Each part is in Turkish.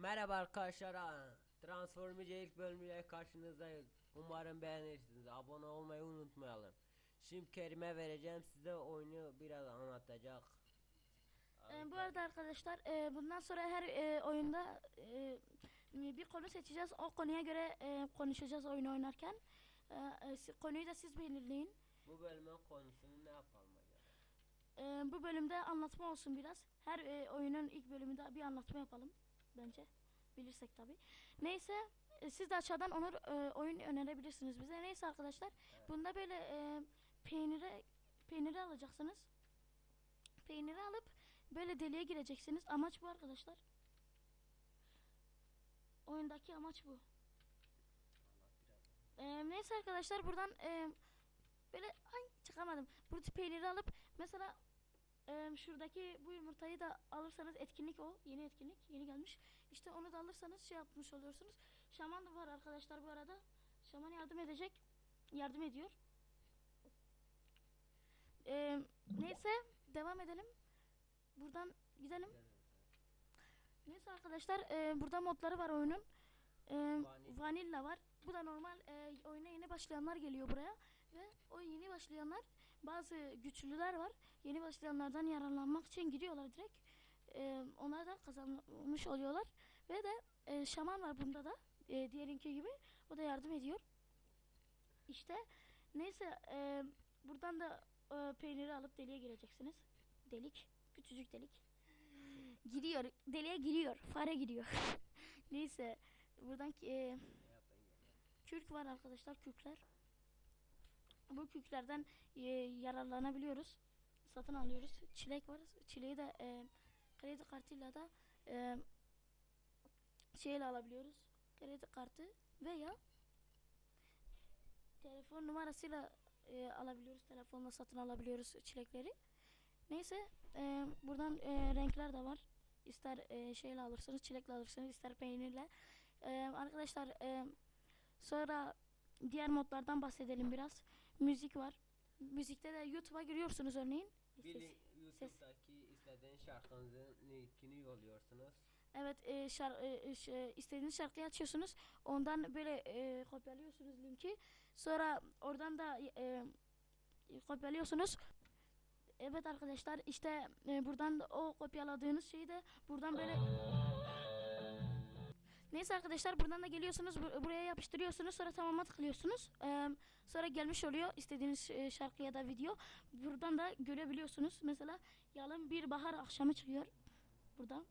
Merhaba arkadaşlar. Transformice ilk bölümüyle karşınızdayız. Umarım beğenirsiniz. Abone olmayı unutmayalım. Şimdi Kerim'e vereceğim size oyunu biraz anlatacak. Ee, bu arada arkadaşlar e, bundan sonra her e, oyunda e, bir konu seçeceğiz. O konuya göre e, konuşacağız oyun oynarken. E, e, konuyu da siz belirleyin. Bu bölümün konusunu ne yapalım acaba? E, bu bölümde anlatma olsun biraz. Her e, oyunun ilk bölümünde bir anlatma yapalım bence. Bilirsek tabi. Neyse e, siz de aşağıdan onu e, oyun önerebilirsiniz bize. Neyse arkadaşlar. Bunda böyle e, peynire peyniri alacaksınız. Peyniri alıp böyle deliğe gireceksiniz. Amaç bu arkadaşlar. Oyundaki amaç bu. Ee, neyse arkadaşlar buradan e, böyle ay çıkamadım. Burada peyniri alıp mesela e, şuradaki bu yumurtayı da alırsanız etkinlik o. Yeni etkinlik. Yeni gelmiş. İşte onu da alırsanız şey yapmış oluyorsunuz. Şaman da var arkadaşlar bu arada. Şaman yardım edecek. Yardım ediyor. Ee, neyse devam edelim. Buradan gidelim. Neyse arkadaşlar e, burada modları var oyunun. E, Vanilla. vanilla var. Bu da normal e, oyuna yeni başlayanlar geliyor buraya ve o yeni başlayanlar bazı güçlüler var. Yeni başlayanlardan yararlanmak için gidiyorlar direkt. E, onlar da kazanmış oluyorlar ve de e, şaman var bunda da e, diğerinki gibi o da yardım ediyor. İşte neyse e, buradan da e, peyniri alıp deliğe gireceksiniz. Delik, küçücük delik. Giriyor, deliğe giriyor, fare giriyor. neyse buradan e, kürk var arkadaşlar, kürkler. Bu kürklerden e, yararlanabiliyoruz. Satın alıyoruz. Çilek var. Çileği de e, kredi kartıyla da e, şeyle alabiliyoruz. Kredi kartı veya telefon numarasıyla e, alabiliyoruz. Telefonla satın alabiliyoruz çilekleri. Neyse e, buradan e, renkler de var. İster e, şeyle alırsınız, çilekle alırsınız, ister peynirle. E, arkadaşlar e, sonra diğer modlardan bahsedelim biraz. Müzik var. Müzikte de YouTube'a giriyorsunuz örneğin. Bir Ses- link- ses. YouTube'daki istediğiniz şarkınızın linkini yolluyorsunuz. Evet, e, şar, e, ş- istediğiniz şarkıyı açıyorsunuz. Ondan böyle e, kopyalıyorsunuz linki. Sonra oradan da e, kopyalıyorsunuz. Evet arkadaşlar işte e, buradan da o kopyaladığınız şeyi de buradan böyle Neyse arkadaşlar buradan da geliyorsunuz bur- buraya yapıştırıyorsunuz sonra tamama tıklıyorsunuz. Ee, sonra gelmiş oluyor istediğiniz e, şarkı ya da video. Buradan da görebiliyorsunuz. Mesela yalın bir bahar akşamı çıkıyor. Buradan.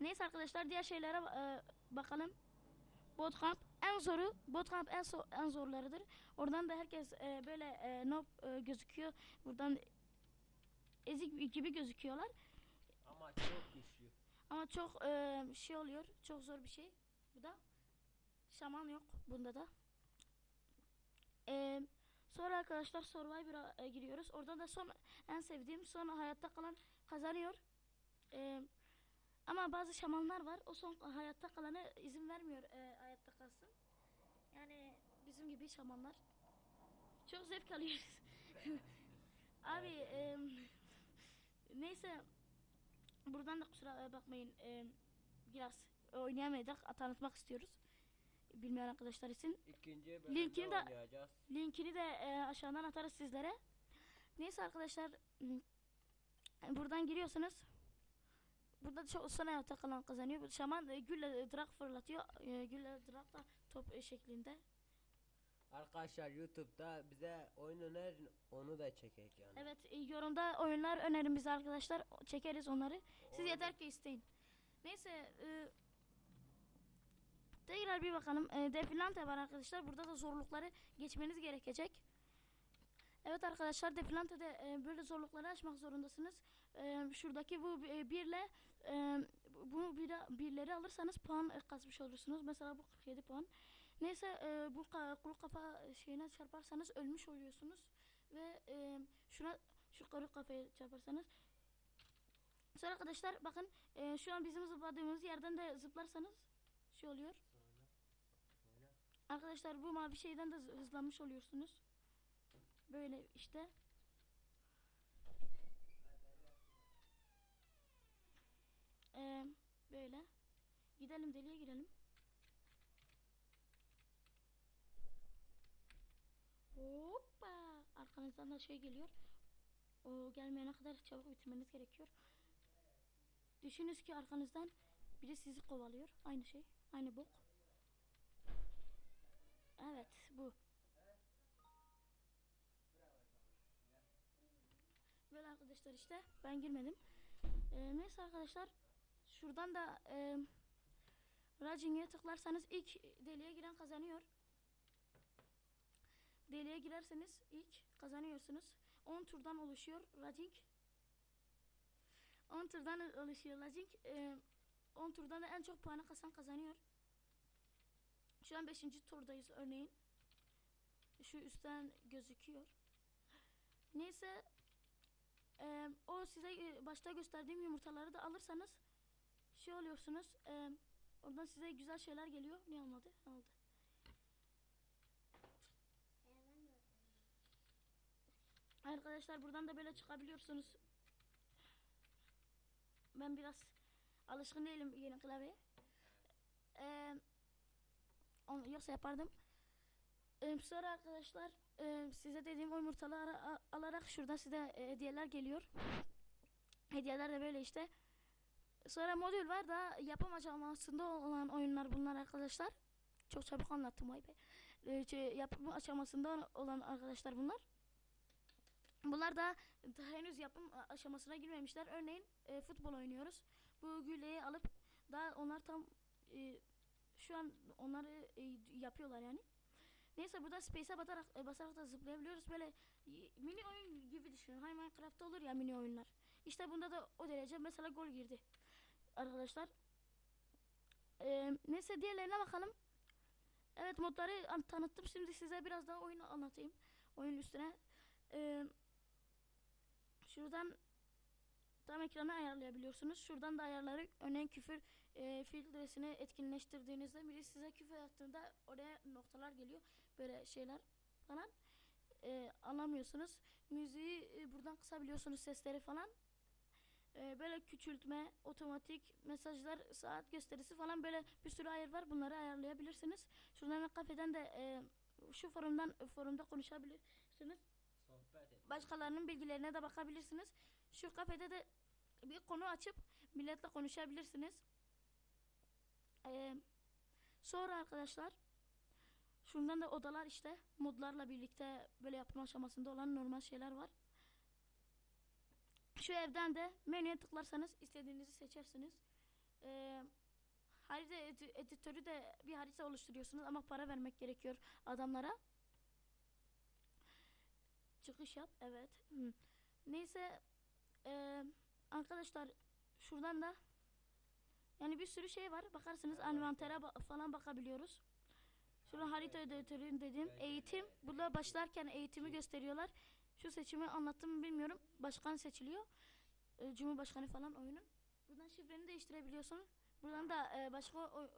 Neyse arkadaşlar diğer şeylere e, bakalım. Bootcamp en zoru. Bootcamp en, so- en zorlarıdır. Oradan da herkes e, böyle e, noob e, gözüküyor. Buradan ezik gibi gözüküyorlar. Ama çok güçlü. Ama çok e, şey oluyor. Çok zor bir şey. Bu da. Şaman yok bunda da. E, sonra arkadaşlar Survivor'a e, giriyoruz. Orada da son en sevdiğim son hayatta kalan kazanıyor. E, ama bazı şamanlar var. O son hayatta kalanı izin vermiyor e, hayatta kalsın. Yani bizim gibi şamanlar. Çok zevk alıyoruz. Abi e, neyse buradan da kusura bakmayın e, biraz oynayamadık tanıtmak istiyoruz. Bilmeyen arkadaşlar için. İkinci Linkini de- oynayacağız. Linkini de e, aşağıdan atarız sizlere. Neyse arkadaşlar m, buradan giriyorsunuz. Burada çok son hayatta kalan kazanıyor. Şaman e, gülle drak fırlatıyor. E, gülle drak da top e, şeklinde. Arkadaşlar YouTube'da bize oyun önerin onu da çekek yani. Evet e, yorumda oyunlar önerin bize arkadaşlar. Çekeriz onları. Siz Orada- yeter ki isteyin. Neyse e, tekrar bir bakalım. E, defilante var arkadaşlar. Burada da zorlukları geçmeniz gerekecek. Evet arkadaşlar defilante'de e, böyle zorlukları aşmak zorundasınız. E, şuradaki bu e, birle e, bu bir, birleri alırsanız puan e, kasmış olursunuz. Mesela bu 47 puan. Neyse e, bu kuru kafa şeyine çarparsanız ölmüş oluyorsunuz ve e, şuna şu kuru kafaya çarparsanız Sonra arkadaşlar bakın e, şu an bizim zıpladığımız yerden de zıplarsanız şey oluyor. Arkadaşlar bu mavi şeyden de hı- hızlanmış oluyorsunuz. Böyle işte. Ee, böyle. Gidelim deliğe girelim. Hoppa. Arkanızdan da şey geliyor. O gelmeyene kadar çabuk bitirmeniz gerekiyor. Düşünün ki arkanızdan biri sizi kovalıyor. Aynı şey. Aynı bok. Arkadaşlar işte ben girmedim. Ee, neyse arkadaşlar şuradan da e, Raging'e tıklarsanız ilk deliğe giren kazanıyor. Deliğe girerseniz ilk kazanıyorsunuz. 10 turdan oluşuyor Raging. 10 turdan oluşuyor Raging. Ee, 10 turdan da en çok puanı kasan kazanıyor. Şu an 5. turdayız örneğin. Şu üstten gözüküyor. Neyse e, o size e, başta gösterdiğim yumurtaları da alırsanız şey oluyorsunuz. E, oradan size güzel şeyler geliyor. Niye almadı? Aldı. Arkadaşlar buradan da böyle çıkabiliyorsunuz. Ben biraz alışkın değilim yeni klavyeye. Ee, onu yoksa yapardım. Ee, sonra arkadaşlar e, size dediğim o yumurtaları alarak şurada size e, hediyeler geliyor. Hediyeler de böyle işte. Sonra modül var da yapım aşamasında olan oyunlar bunlar arkadaşlar. Çok çabuk anlattım vay be. Şey, yapım aşamasında olan arkadaşlar bunlar. Bunlar da daha henüz yapım aşamasına girmemişler. Örneğin e, futbol oynuyoruz. Bu güleyi alıp daha onlar tam e, şu an onları e, yapıyorlar yani. Neyse burada space'e basarak, e, basarak da zıplayabiliyoruz. Böyle mini oyun gibi düşünün. Hani Minecraft'ta olur ya mini oyunlar. İşte bunda da o derece mesela gol girdi. Arkadaşlar. E, neyse diğerlerine bakalım. Evet modları an- tanıttım. Şimdi size biraz daha oyunu anlatayım. Oyun üstüne. E, şuradan tam ekranı ayarlayabiliyorsunuz. Şuradan da ayarları örneğin küfür e, filtresini etkinleştirdiğinizde biri size küfür attığında oraya noktalar geliyor. Böyle şeyler falan. E, anlamıyorsunuz. Müziği e, buradan kısabiliyorsunuz sesleri falan. E, böyle küçültme, otomatik mesajlar, saat gösterisi falan böyle bir sürü ayar var. Bunları ayarlayabilirsiniz. Şuradan kafeden de e, şu forumdan forumda konuşabilirsiniz. Başkalarının bilgilerine de bakabilirsiniz. Şu kafede de bir konu açıp milletle konuşabilirsiniz. Ee, sonra arkadaşlar şundan da odalar işte modlarla birlikte böyle yapma aşamasında olan normal şeyler var. Şu evden de menüye tıklarsanız istediğinizi seçersiniz. Ee, harita edi- editörü de bir harita oluşturuyorsunuz ama para vermek gerekiyor adamlara. Çıkış yap. Evet. Hı. Neyse eee, arkadaşlar şuradan da yani bir sürü şey var. Bakarsınız envantere ba- falan bakabiliyoruz. Şurada harita editörü dedim. Eğitim. Burada başlarken eğitimi gösteriyorlar. Şu seçimi anlattım mı bilmiyorum. Başkan seçiliyor. Ee, Cumhurbaşkanı falan oyunun. Buradan şifreni değiştirebiliyorsunuz. Buradan da e, başka o-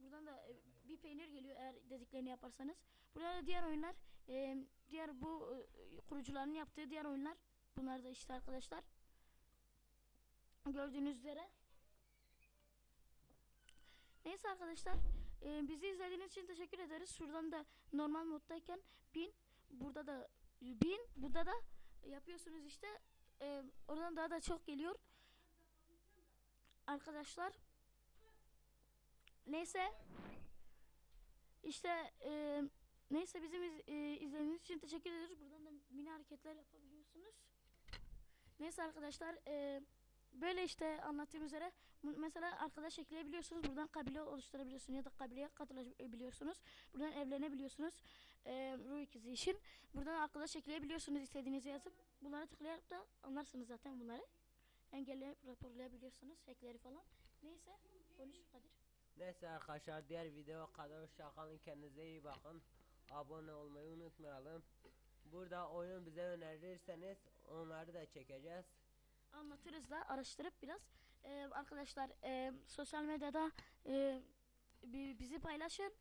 buradan da e, bir peynir geliyor eğer dediklerini yaparsanız. Burada da diğer oyunlar e, diğer bu e, kurucuların yaptığı diğer oyunlar. Bunlar da işte arkadaşlar. Gördüğünüz üzere. Neyse arkadaşlar. E, bizi izlediğiniz için teşekkür ederiz. Şuradan da normal moddayken bin. Burada da bin. Burada da yapıyorsunuz işte. E, oradan daha da çok geliyor. Arkadaşlar. Neyse. İşte e, neyse bizim iz, e, izlediğiniz için teşekkür ederiz. Buradan da mini hareketler yapabiliyorsunuz. Neyse arkadaşlar e, böyle işte anlattığım üzere mesela arkadaş ekleyebiliyorsunuz. Buradan kabile oluşturabiliyorsunuz ya da kabileye katılabiliyorsunuz. Buradan evlenebiliyorsunuz. E, ruh ikizi için. Buradan arkadaş ekleyebiliyorsunuz istediğinizi yazıp. Bunlara tıklayarak da anlarsınız zaten bunları. Engelleyip raporlayabiliyorsunuz hackleri falan. Neyse konuş Kadir. Neyse arkadaşlar diğer video kadar hoşçakalın kendinize iyi bakın. Abone olmayı unutmayalım. Burada oyun bize önerirseniz onları da çekeceğiz. Anlatırız da araştırıp biraz. Ee, arkadaşlar e, sosyal medyada e, bi- bizi paylaşın.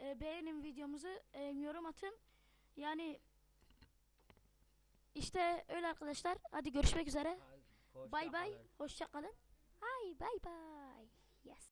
E, beğenin videomuzu, e, yorum atın. Yani işte öyle arkadaşlar. Hadi görüşmek üzere. Bay bay. Hoşça kalın. Hay bay bay. Yes.